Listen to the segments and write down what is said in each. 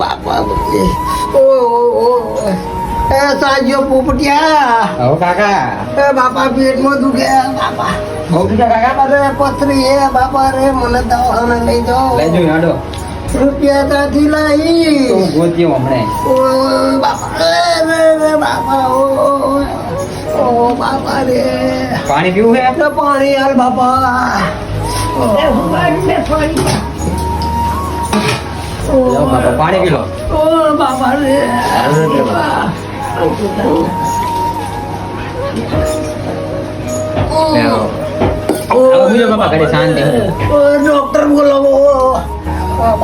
બાપા ઓ ઓ ઓ એ સાજો પોપટિયા. આવો કાકા એ બાપા પેટમાં દુખે બાપા. બીજા કાકા અરે પથરી હે બાપા રે મને દવાખાને લઈ જાઓ. લઈ જજો હાડો. રૂપિયા ત્યાંથી તો લાવી હું ગોત્યો હમણે. ઓ બાપા રે રે બાપા ઓ ઓ, ઓ બાપા રે. પાણી પીવું છે એટલે પાણી હાલ બાપા. એ ને પાણી જાઓ બાપા પાણી પી લો. ઓ બાપા રે? ઓ બાપા ઘરે શાંતિ. ઓ ડોક્ટર બોલાવો.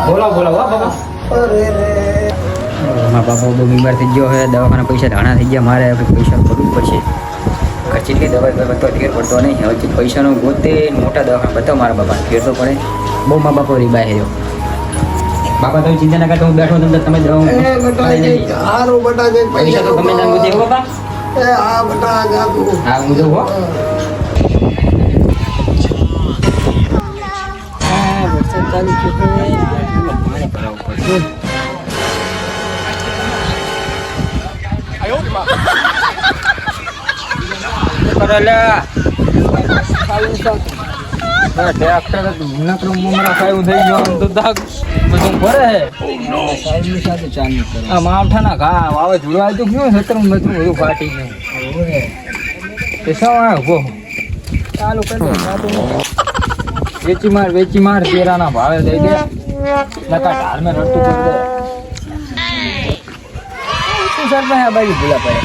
બોલો બોલાવો બાપા. અરે રે. મારા બાપા બહુ બીમાર થઈ ગયો છે દવાખાના પૈસા ઘણા થઈ ગયા મારે પૈસા ભરવું પડશે. દવાઈ દવા તો ફેર પડતો નહીં. હવે પૈસાનો ગોતે મોટા દવાખાના બતાવો મારા બાપા ફેર તો પડે. બહુ મા બાપા રીબાય છે બાપા તમે ચિંતા ના કરતા હું બેઠો તમને તમે એ બેટા જે હારો બેટા જે પૈસા તો ગમે ત્યાં ગોતે હો બાપા એ આ બેટા જા તું હા હું જઉં હો વરસાદ ચાલુ થયો પાણી ભરાવવું પડશે કરો લે ટ્રેક્ટર નકરું મમરા ખાયું થઈ ગયો આમ તો દાગ ભરે. હે આ માવઠાના ઘા વાવે જોડવા તો કેવું સતરું મતરું બધું ફાટી ગયું. શું ઊભો ચાલુ કરી વેચી માર વેચી માર તેરાના ભાવે દઈ દે. નકા ઢાર મેં રડતું કરી દે. શું સર ભાઈ આ બાજુ ભૂલા પડે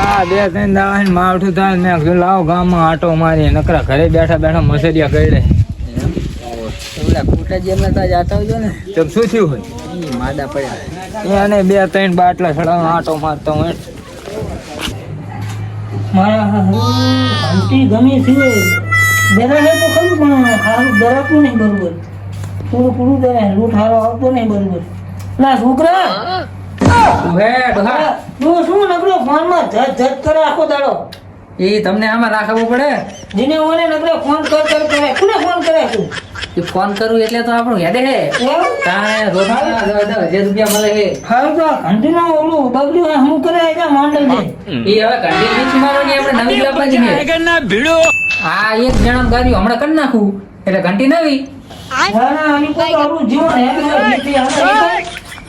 આ બે ત્રણ ને માવઠું થાય મેં લાવો ગામમાં આટો મારી નકરા ઘરે બેઠા બેઠા મસરિયા ગયડે ઓલા કુટાજી એમને તો જાતા આવજો ને તમ શું થયું હોય? માદા પડ્યા. એને બે ત્રણ બાટલા ચડાવવાનો આટો મારતો હું મારા ઘંટી ગમે છે. દરા તો ખરું પણ સારું દરાતું નહીં બરોબર. પૂરું પૂરું દરા. લૂંટ હારો આવતો નહીં બરોબર. ના છોકરા! તું શું નકરો ફોનમાં જત જત કરે આખો દાડો? એ તમને આમાં રાખવું પડે? જીને ઓને નકરે ફોન કર કર કરે. કોને ફોન કરે તું? એ ફોન કરું એટલે તો આપણું હેડે. હે તાણે રોજના હજાર રૂપિયા મળે હે હા તો ઘંટીનો ઓલું બગડ્યું આ હું કરે એ માંડલ દે એ હવે કંડી વેચી મારવાની આપણે નવી લાવવાની છે. હા એક જણા ગાડી હમણાં કરી નાખું. એટલે ઘંટી નવી. ના ના આની કોઈ જીવન હે.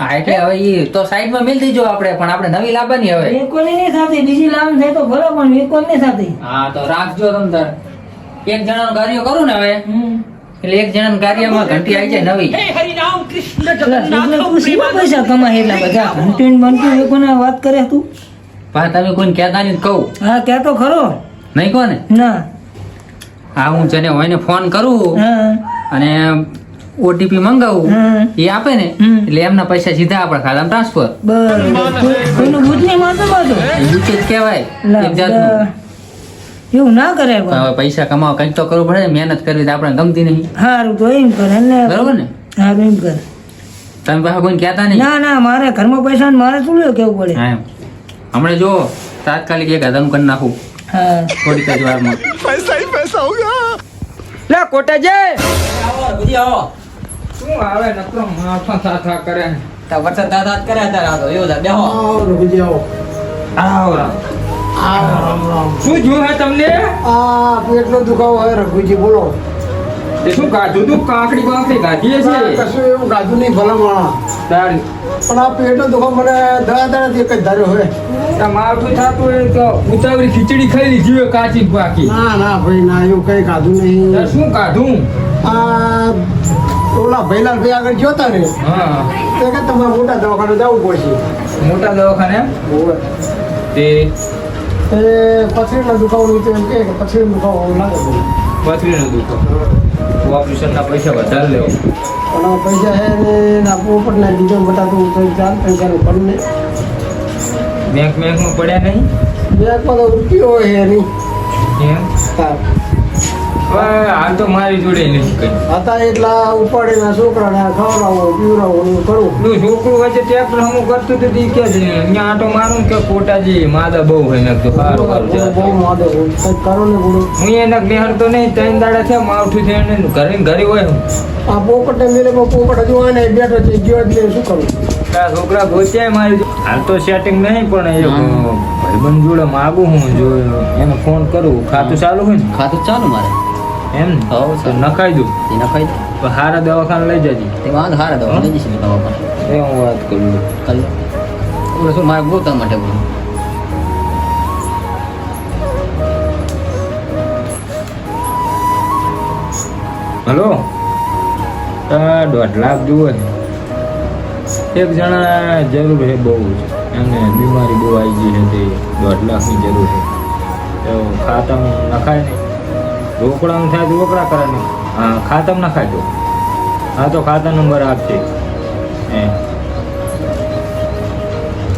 હા એટલે હવે ઈ તો સાઈડમાં મેલ દીજો આપણે પણ આપણે નવી લાવવાની હવે. એકોની નહીં થતી બીજી લાવન થાય તો ભલે પણ એકોની નહીં થતી. હા તો રાખજો તમ તાર. એક જણાનું કાર્ય કરું ને હવે? એટલે એક જણાનું કાર્યમાં ઘંટી આવી જાય નવી. હે નામ કૃષ્ણ જગન્નાથ પૈસા કમાય એટલા બધા. ઘંટી બનતું એ કોને વાત કરે તું? પા તમે કોઈને કહેતા નહીં કહું. હા કે તો ખરો. નહીં કોને? ના. હા હું જેને હોય ને ફોન કરું અને ઓટીપી મંગાવું એ આપે ને એટલે એમના પૈસા સીધા આપણા ખાતામાં ટ્રાન્સફર કોઈનું ભૂત નહીં જ કહેવાય લા, જાતનું. એવું ના કરે હવે પૈસા કમાવા કંઈક તો કરવું પડે મહેનત કરવી તો આપણે ગમતી નહીં. સારું તો એમ કરે ને. બરોબર ને? સારું એમ કરે. તમે પાસે કોઈ કહેતા નહીં? ના ના મારે ઘરમાં પૈસા ને મારે શું કેવું પડે? હમણાં જો તાત્કાલિક એક હજાર કરી નાખું. થોડીક જ વારમાં. લે કોટાજે! શું આવે નકરો માથા સાથા કરે? તા વરસાદ દાદા કરે તાર આ તો. એવું થાય બેહો. આવો રઘુજી આવો. આવો. રામ. આવો રામ રામ. શું જોયું હે તમને? આ પેટનો દુખાવો હે રઘુજી બોલો. એ શું ગાધું તું? કાકડી બાકડી ગાધી છે કશું એવું ગાધું નહીં ભલા માણા તાર. પણ આ પેટનો દુખાવો મને દવા દાડાથી એક જ ધાર્યો હોય તા માવઠું થાતું હોય તો ઉતાવળી ખીચડી ખાઈ લીધી હોય કાચી બાકી ના ના ભાઈ ના એવું કઈ કાધું નહીં. શું કાધું આ ઓલા ભૈલાલ ભાઈ આગળ જોતા ને હા. તો કે તમારે મોટા દવાખાને જવું પડશે. મોટા દવાખાને. તે એ પથરીનો દુખાવો તો એમ કે પથરીનો દુખાવો લાગે પથરીનો દુખો ઓપરેશનના પૈસા વધારે લેવો પણ પૈસા હે ને ના પોપટ ના મોટા બટાતું તો ચાલ પણ ને બેંક બેંકમાં પડ્યા નહીં? બેંકમાં તો રૂપિયો હે નહીં એમ? હા. હાલ તો મારી જોડે નથી હતા એટલા ઉપાડીના છોકરાને આ ખવડાવો પીવડાવો એવું કરવું પેલું છોકરું ટ્રેક્ટર હમું કરતું હતું તે કે છે અહીંયા આટો મારું કે કોટાજી માદા બહુ હોય ને સારું સારું બહુ કરો ને ગુરુ. હું એને બેહરતો નહીં ત્રણ દાડા થયા માવઠું થયું ને ઘરે ને ઘરે હોય આ પોપટને પોપટ હજુ આને બેઠો છે ગયો જ શું કરું? આ છોકરા ગોચ્યા મારી જોડે. હાલ તો સેટિંગ નહીં પણ એ ભાઈબંધ જોડે માગું હું જો એને ફોન કરું. ખાતું ચાલુ હોય ને? ખાતું ચાલુ મારે. એમ ને? નખાઈ દઉં. એ નખાઈ દઉં હારા દવાખાને લઈ જજે. તે વાંધો સારા દવા લઈ જઈશ દવા પણ એ હું વાત કરું. કરી ઓલો શું મારે ગોતા માટે બોલું. હલો? દોઢ લાખ જુએ એક જણા જરૂર છે બહુ જ. એમને બીમારી બહુ આવી ગઈ છે તે દોઢ લાખની જરૂર છે. તો ખાતામાં નખાય નહીં. રોકડાનું થાય તો રોકડા કરે નહીં. હા ખાતમ નખાય દો હા તો ખાતા નંબર આપશે હે.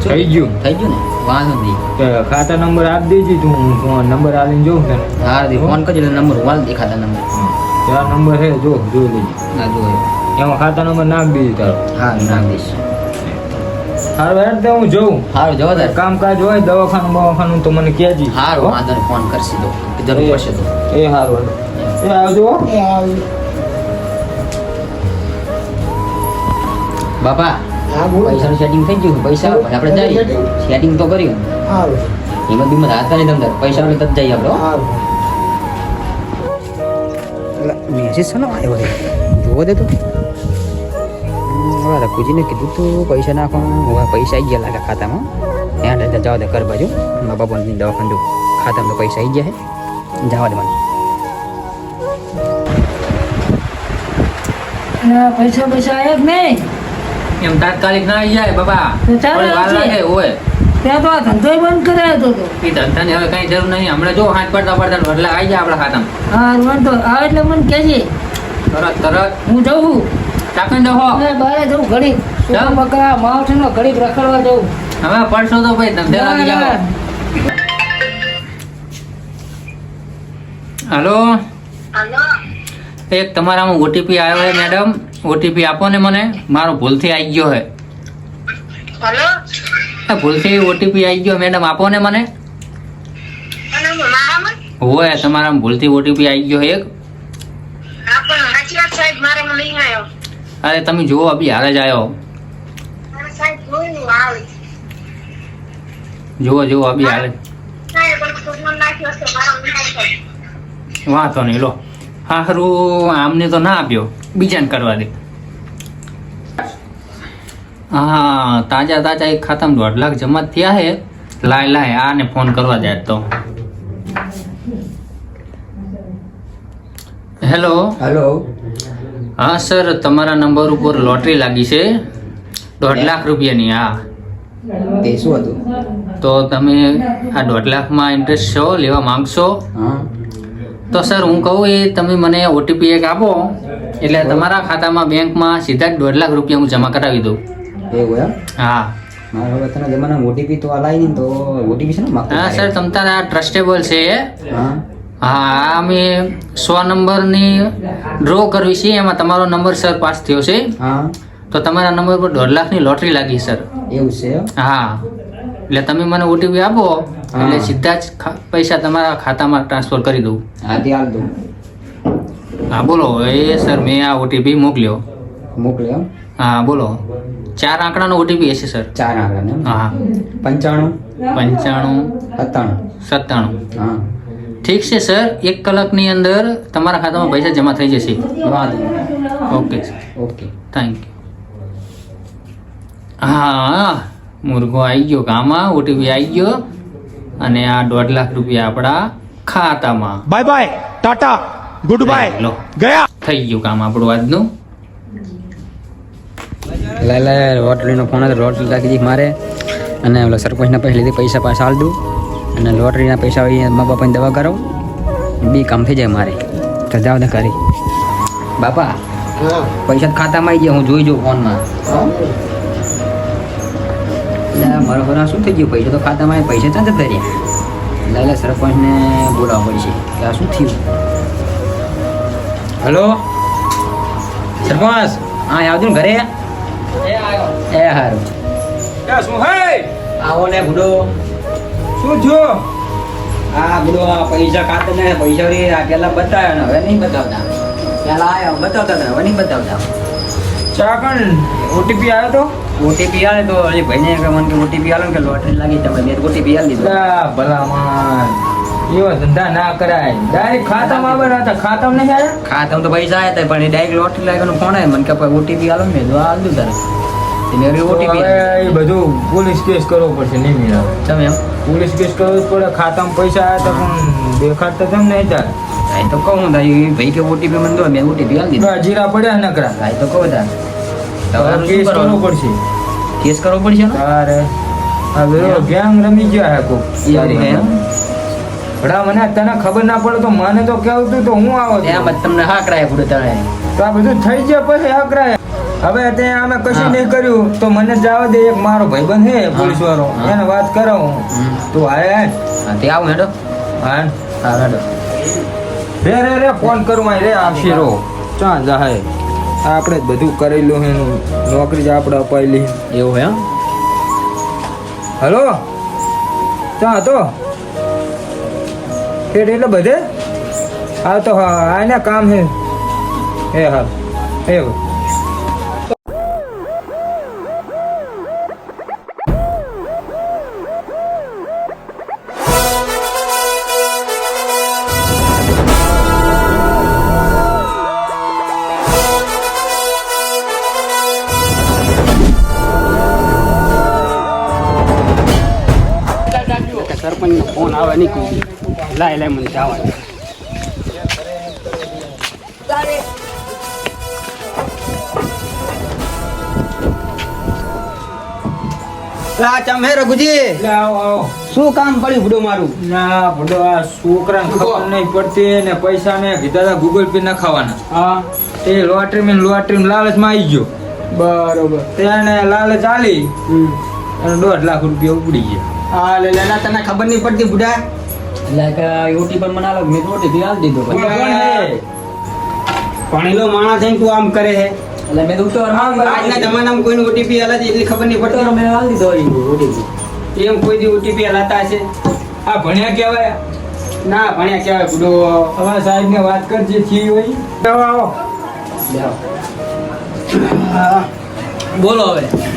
થઈ ગયું. થઈ ગયું ને? વાંધો નહીં. ખાતા નંબર આપી દેજે તું હું ફોન નંબર આવીને જોઉં તને. હા દી ફોન કરજો નંબર વાલ દેખાતા નંબર. ત્યાં નંબર છે જો જોઈ લેજે. ના જો એમાં ખાતા નંબર નાખ દેજે તારો. હા નાખ દઈશ. હારું હેડ તો હું જોઉં. હારું જવા દે. કામકાજ હોય દવાખાનું બવાખાનું તો મને કહેજી. હારું વાંધો ફોન કરશી કે જરૂર પડશે તો. એ હારું એ આવજો એ બાપા પૈસાનું સેટિંગ થઈ ગયું. પૈસા આપણે જઈએ. સેટિંગ તો કર્યું. સારું એમાં બીમાં હાથ કરી તમને પૈસા આવે તો જઈએ આપણે હો. સારું મેસેજ શેનો આવ્યો છે જોવો દે તો. હવે રઘુજીને કીધું તું પૈસા નાખવાનું. હવે પૈસા આવી ગયા લાગે ખાતામાં. ત્યાં જવા દે કર બાજુ. મા બાપાની દવાખાને ખાતામાં તો પૈસા આવી ગયા છે જવા દે મને. પૈસા પૈસા આવ્યા જ નહીં. એમ તાત્કાલિક ના આવી જાય બાબા તો ચાલો થોડી વાર લાગે હોય. ત્યાં તો આ ધંધો બંધ કરાયો હતો તો. એ ધંધાની હવે કઈ જરૂર નહીં. હમણાં જો હાથ પડતા પડતા એટલે આવી જાય આપણા ખાતામાં હા વાંધો આવે એટલે મને કહેજે તરત તરત. હું જઉં ટાકન જવો જવું ઘડીક. ચાલ. સુકા બકરા માવઠાનો ઘડીક રખડવા જઉં. હવે પડશો તો ભાઈ ધંધે લાગી ના, હલો? એક તમારામાં ઓટીપી આવ્યો છે મેડમ. ઓટીપી આપો ને મને. મારો ભૂલથી આવી ગયો છે. હલો. ભૂલથી ઓટીપી આવી ગયો મેડમ. આપો ને મને. હોય તમારા ભૂલથી ઓટીપી આવી ગયો એક. અરે તમે જુઓ અભી હારે જ આવ્યો. જુઓ જુઓ અભી નાખ્યો હશે મારામાં નહીં આવ્યો વાંધો નહીં લો. હારું આમને તો ના આપ્યો. બીજાને કરવા દે. હા તાજા તાજા એક ખાતામાં દોઢ લાખ જમા થયા હે લાય લાય આને ફોન કરવા જાય તો. હેલો. હેલો. હા સર તમારા નંબર ઉપર લોટરી લાગી છે. દોઢ લાખ રૂપિયાની હા. તે શું હતું? તો તમે આ દોઢ લાખમાં ઇન્ટરેસ્ટ છો લેવા માંગશો? હા. તો સર હું કહું એ તમે મને ઓટીપી એક આપો. એટલે તમારા ખાતામાં બેંકમાં સીધા જ દોઢ લાખ રૂપિયા હું જમા કરાવી દઉં. એવું એમ? હા. મારા વતના જમાના ઓટીપી તો અલાય નહીં તો ઓટીપી છે ને હા સર તમ તારા ટ્રસ્ટેબલ છે. હા. હા અમે સો નંબરની ડ્રો કરવી છે. એમાં તમારો નંબર સર પાસ થયો છે. હા. તો તમારા નંબર પર દોઢ લાખની લોટરી લાગી સર. એવું છે હા. એટલે તમે મને ઓટીપી આપો. એટલે સીધા જ પૈસા તમારા ખાતામાં ટ્રાન્સફર કરી દઉં. હા તે હાલ દઉં. હા બોલો. એ સર મેં આ ઓટીપી મોકલ્યો. મોકલ્યો? હા બોલો. ચાર આંકડાનો ઓટીપી હશે સર. ચાર આંકડાનો હા. પંચાણું? પંચાણું. સત્તાણું. સત્તાણું. હા. ઠીક છે સર. એક કલાકની અંદર તમારા ખાતામાં પૈસા જમા થઈ જશે. Okay sir. Okay. Thank you હા મુર્ગો આવી ગયો. ગામમાં ઓટીપી આવી ગયો. અને આ દોઢ લાખ રૂપિયા આપણા ખાતામાં. Bye bye tata good bye લો. ગયા. થઈ ગયું કામ આપણું આજનું. લાલા રોટરીનો ફોન હતો રોટરી રાખી દીધી મારે. અને ઓલા સરપંચના પૈસા લીધી પૈસા પાછા હાલ દઉં. અને લોટરીના પૈસા મા બાપાને દવા કરો બી કામ થઈ જાય મારે. તો જાવ ને કરી બાપા પૈસા ખાતામાં આવી ગયા હું જોઈ જોઉં ફોનમાં. મારો ફોન શું થઈ ગયું? પૈસા તો ખાતામાં પૈસા ત્યાં જતા રહ્યા એટલે સરપંચને બોલાવવા પડશે કે આ શું થયું? હલો? સરપંચ? હા આવજો ને ઘરે. એ હારું. શું હે? આવો ને ગુડો. શું થયો? આ ગુડો આ પૈસા ખાતા ને પૈસા પેલા બતાવ્યા ને હવે નહીં બતાવતા. પેલા આવ્યા બતાવતા હવે નહીં બતાવતા. ચા પણ ઓટીપી આવ્યો તો? ઓટીપી આવે તો હજી ભાઈને કે મને કે ઓટીપી આલો ને કે લોટરી લાગી તમે મેં ઓટીપી આલી દીધો ભલામાં એવો ધંધા ના કરાય. ડાયરેક્ટ ખાતામાં આવે હતા ખાતામાં નહીં આવ્યા ખાતા તો પૈસા આવ્યા હતા પણ ડાયરેક્ટ લોટરી લાગ્યાનો ફોન આવ્યો મને કે ઓટીપી આલો ને તો આલ દીધું તારે. ઓટીપી એ બધું પોલીસ કેસ કરવો પડશે નહીં મેળવે. તમે એમ? પોલીસ કેસ કરવો જ પડે ખાતામાં પૈસા આવ્યા હતા પણ દેખાડતા તેમ નહીં તારે? તો કહું ભાઈ કે ઓટીપી મને દો મેં ઓટીપી આલી દીધો. જીરા પડ્યા નકરા. ભાઈ તો કહું તાર. કેસ કરવો પડશે. કેસ કરવો પડશે ને હવે ગેંગ રમી ગયા હે કો ભડા મને તને ખબર ના પડે તો મને તો કેવું તું તો હું આવો એમ જ તમને હાકરાય પૂરે તારે તો આ બધું થઈ જાય પછી હાકરાય. હવે તે અમે કશું નહીં કર્યું તો મને જવા દે એક મારો ભાઈબંધ હે. પોલીસ વાળો એને વાત કરો. તું હારે તે આવું હેડો. હા હા હેડો. રે રે રે ફોન કરું રે આવશે રો ચા જાહે આપણે જ બધું કરેલું છે નોકરી જ આપણે અપાયેલી એવું એમ હલો? ચા હતો? ઠેઠ એટલે બધે? હા તો હા આને કામ હે એ હા એવું લાય લાય મને જવા ચમ હે રઘુજી? એટલે આવો આવો. શું કામ પડ્યું ભૂડો મારું? ના ભડો આ છોકરાને ખબર નહીં પડતી ને પૈસા ને કીધા હતા ગૂગલ પે નખાવાના હા. તે લોટરી માં લોટરી લાલચમાં આવી ગયો. બરોબર. તેને લાલચ આલી અને દોઢ લાખ રૂપિયા ઉપડી ગયા. હા લે લેલા તને ખબર નહીં પડતી બુડા એટલે ઓટી પર મને આલો મેં આલી દીધો છે તું આમ કરે હે એટલે મેં તો આજના જમાનામાં કોઈને ઓટીપી આલે છે એટલી ખબર નહીં પડતી. મેં આલી દીધો ઓટીપી એમ કોઈ દી ઓટીપી હલાતા હશે? આ ભણ્યા કેવાય? ના ભણ્યા કહેવાય બુડો સાહેબ ને વાત કરજે છી હોય. આવો. આવો બોલો હવે.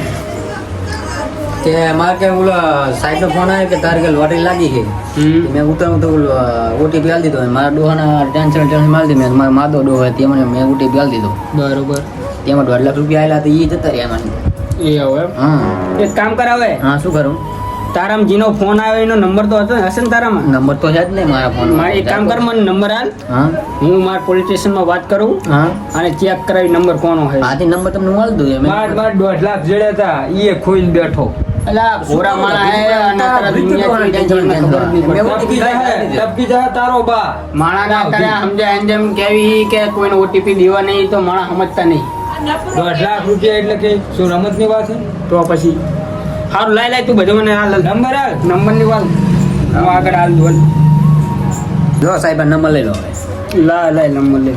કે મારે કે ઓલો સાહેબ નો ફોન આવ્યો કે તારે કે લોટરી લાગી છે. મેં ઉતર ઉતર ઓલો ઓટીપી આલી દીધો મારા ડોહાના ટેન્શન ટેન્શન મારી દીધી. મેં મારા માદો ડોહો હતી મને મેં ઓટીપી આલી દીધો. બરોબર. તેમાં દોઢ લાખ રૂપિયા આવેલા તો એ જતા રહ્યા મને એ હવે હા. એક કામ કરાવે હા શું કરું? તારામ જીનો ફોન આવ્યો એનો નંબર તો હતો હશે ને તારામાં? નંબર તો છે જ નહીં મારા ફોન મારે એક કામ કર મને નંબર હાલ હા. મારા પોલીસ સ્ટેશનમાં વાત કરું અને ચેક કરાવી નંબર કોનો છે. આથી નંબર તમને મળી દઉં. માર માર દોઢ લાખ જડ્યા હતા એ ખોઈને બેઠો. અલા માણા હે દુનિયા ખબર નહીં મેં પડતી. OTP ટપકી જા તારો બા. માણા ના કર્યા સમજ્યા એમ કેવી કે કોઈને ઓટીપી દેવા નહીં તો માણા સમજતા નહીં. દોઢ લાખ રૂપિયા એટલે કે શું રમતની વાત છે? તો પછી સારું લાઈ લાઈ તું બધું મને હાલ. નંબર હાલ નંબરની વાત. હું આગળ હાલ જો સાહેબ નંબર લઈ લો લા લાઈ નંબર લે.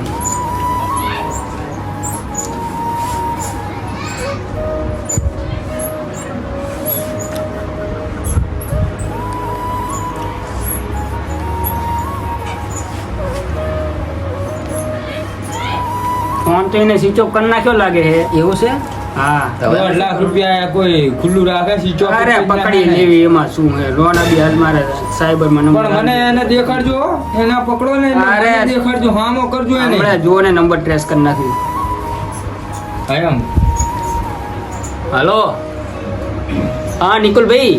ફોન તો એને સ્વિચ ઓફ કરી નાખ્યો લાગે છે. એવું છે? હા. દોઢ લાખ રૂપિયા કોઈ ખુલ્લું રાખે છે ચોક અરે પકડી લેવી એમાં શું હે લોન આવી હાલ મારે સાયબર મને પણ મને એને દેખાડજો એને પકડો ને અરે. મને દેખાડજો હામો કરજો એને. હમણાં જુઓ ને નંબર ટ્રેસ કરી નાખ્યું હા, એમ. હલો? હા નિકુલભાઈ.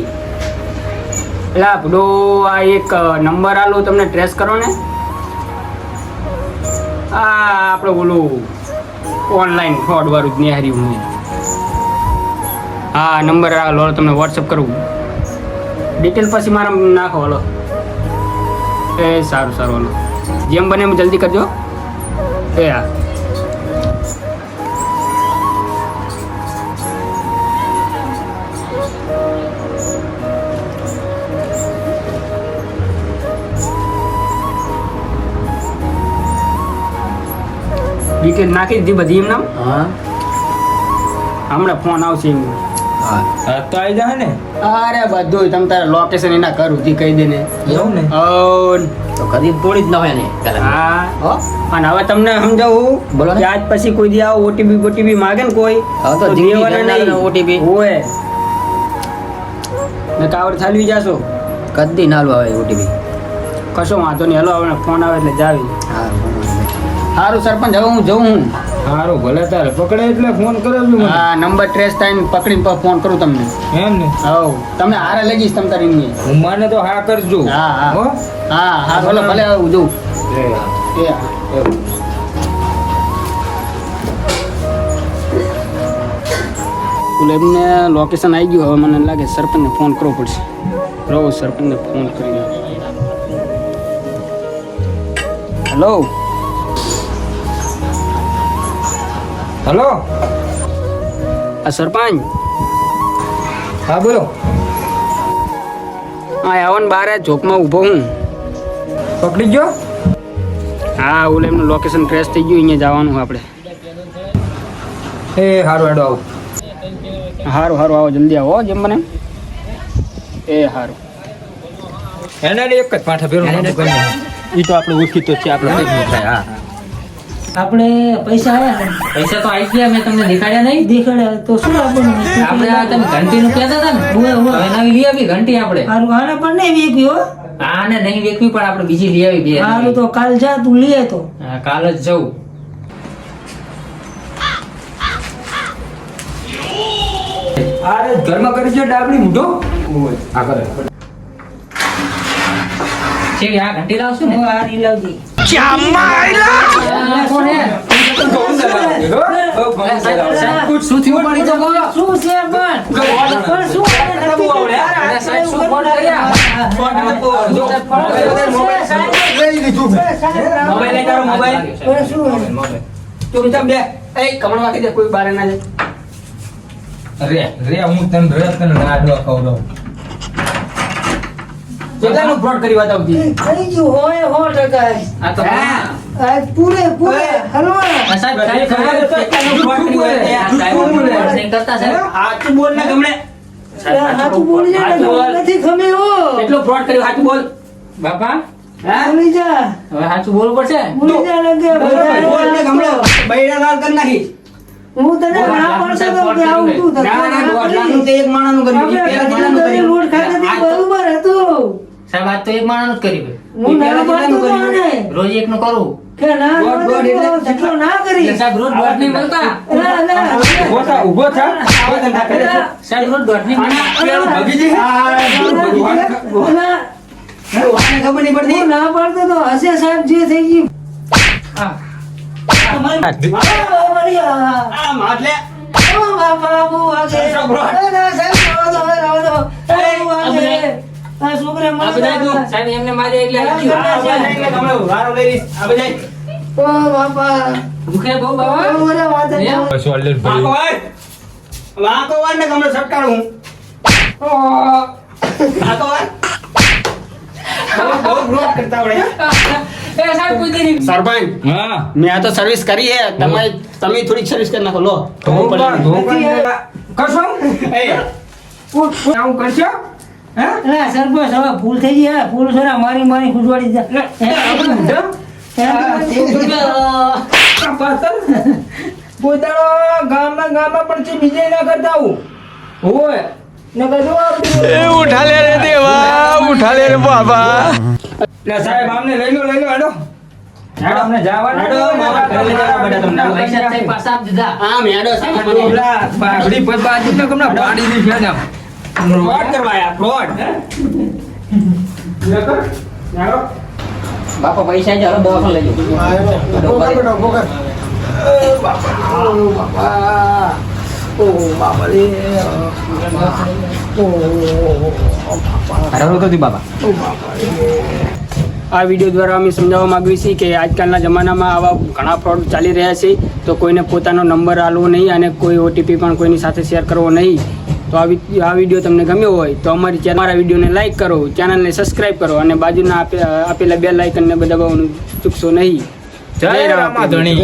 એટલે આપણો આ એક નંબર આલો તમને ટ્રેસ કરો ને. આ આપણે ઓલું ઓનલાઈન ફ્રોડ વાળું જ નિહારી હું હા નંબર આ તમને વોટ્સઅપ કરું. ડિટેલ પછી મારા નાખો, હલો. એ સારું સારું, હલો. જેમ બને એમ જલ્દી કરજો. એ હા. ડિટેલ નાખી દીધી બધી એમના હા. હમણાં ફોન આવશે એમ. હા. તો આવી જાય ને. અરે બધું તમે તારે લોકેશન એના ઘર ઉધી કહી દે ને. એવું ને? તો કદી તોડી જ ન હોય ને હા. અને હવે તમને સમજાવું બોલો કે આજ પછી કોઈ દી આવો ઓટીપી ઓટીપી માગે ને કોઈ હવે તો દેવાના નહીં. ઓટીપી ઓય. ને કાવડ થાલવી જાશો? કદી ના લો આવે ઓટીપી કશો વાંધો નહીં. હલો હવે ફોન આવે એટલે જાવી. હા સારું સરપંચ હવે હું જઉં હું. સારું ભલે તારે. પકડે એટલે ફોન કરાવજો મને. હા નંબર ટ્રેસ થઈને પકડીને ફોન કરું તમને. એમ ને? હવ. તમે હારે લઈ જઈશ તમ તારી. હું મને તો હા કરજો. હા હા. હો? હા ભલે ભલે હું જઉં. એ. એમને લોકેશન આવી ગયું હવે મને લાગે સરપંચને ફોન કરવો પડશે. રહો સરપંચને ફોન કરી હેલો હલો? આ સરપંચ? હા બોલો. હા આવન બારે ચોકમાં ઊભો હું. પકડી ગયો? હા ઓલે એમનું લોકેશન ટ્રેસ થઈ ગયું અહીંયા જવાનું આપણે. એ હારું હેડો આવો. હારું હારું આવો જલ્દી આવો જેમ બને એ સારું એને એક જ પાઠા ફેરવું ઈ તો આપણે ઓળખીતો તો છે આપણે હા. આપણે પૈસા આવ્યા ને પૈસા તો આવી ગયા મેં તમને દેખાડ્યા નહીં. દેખાડ્યા તો શું આપણને આપણે આ તમે ઘંટી નું કહેતા હતા ને. હવે નવી લઈ આવી ઘંટી આપણે. સારું આને પણ નહીં વેચ્યું હો. આને નહીં વેચવી પણ આપણે બીજી લઈ આવી બે. સારું તો કાલ જા તું લઈ આય તો. હા, કાલ જ જવું અરે ઘરમાં કરી છે ડાબડી મૂઢો. આ કરે. છે આ ઘંટી લાવશું ને? હું આ રી લાવજે. આ કોણ હે? શું થયું ના રે રે હું તને રે તને લાડવા ખવડાવું કેટલાનું ફ્રોડ કરી બતાવતી થઈ ગયું હોય હો ટકા આ તો આજ પૂરે પૂરે હલો. સાહેબ, સાહેબ, કેટલાનું fraud કર્યું હોય આ સાહેબ, કરતા સાહેબ. હાચું બોલ ને ગમણે હાથું બોલી જા ને હાચું બોલ. નથી ખમે હો. કેટલો ફ્રોડ કર્યો? હાચું બોલ. બાપા બોલી જા. હવે સાચું બોલવું પડશે? બોલી જા ને બોલ. ને ગમણે બૈરા લાલ કરી નાખી. હું તને ના પડતો તો કે આવું તું ના ના ના દોઢ લાખનું કરીશ. તે એક માણાનું કર્યું. પેલા બરોબર હતું. સાહેબ આજ તો એક માણસ કરી હું ના પેલા પાડતો તો આને. રોજ એકનું કરું. કે ના દોઢ દોઢ એટલે જેટલો ના કરી. સાહેબ રોજ દોઢ નહીં મળતા. ના ના. ઊભો થા. ઊભો થા સાહેબ રોજ દોઢ નહીં મળતા. ભાગી જઈ ના, વાને ખબર નહીં પડતી. હું ના પાડતો તો હશે સાહેબ જે થઈ ગયું. હા. આ, મારી, આ. આમ હાથ લે ઓ બાપા, બહુ વાગે. ના, ના, સાહેબ, રહો દો, હવે દો. એ, બહુ વાગે. આ છોકરા આ મને બધા સાહેબ એમને મારે એટલે આ બધા એટલે ગમણે વારો લઈ આ બધા ઓ બાપા. દુખે બહુ ઓ, બાબા વાત જ એમ? ના. ભરી વાર વાર ને ગમણે સટકાડું વાંકો વાર બહુ બહુ કરતા આવડે એ સાહેબ કોઈ દી નહીં. સરપંચ હા. મેં આ તો સર્વિસ કરી હે તમે તમે થોડીક સર્વિસ કરી નાખો. લો. એ. આવું કરશો? હા? સરપંચ હવે ભૂલ થઈ ગઈ ભૂલ છે મારી મારી ખુશવાડી પોતાનો ગામમાં ગામમાં પણ છે બીજે ના કરતા હું હોય. ઉઠા લે રે દેવા ઉઠા લે રે સાહેબ આમને લઈ લો લઈ લો હેડો. પાડી દીધા. ફ્રોડ કરવાયા ફ્રોડ બાપા પૈસા જ હવે દવાખાને લઈ જાઓ આ વીડિયો દ્વારા અમે સમજાવવા માગીએ છીએ કે આજકાલના જમાનામાં આવા ઘણા ફ્રોડ ચાલી રહ્યા છે તો કોઈને પોતાનો નંબર આલવો નહીં અને કોઈ ઓટીપી પણ કોઈની સાથે શેર કરવો નહીં. તો આ આ વીડિયો તમને ગમ્યો હોય તો અમારી અમારા વિડીયોને લાઈક કરો ચેનલને સબસ્ક્રાઇબ કરો અને બાજુના આપેલા બે લાઇકનને દબાવવાનું ચૂકશો નહીં. જય રામાધણી.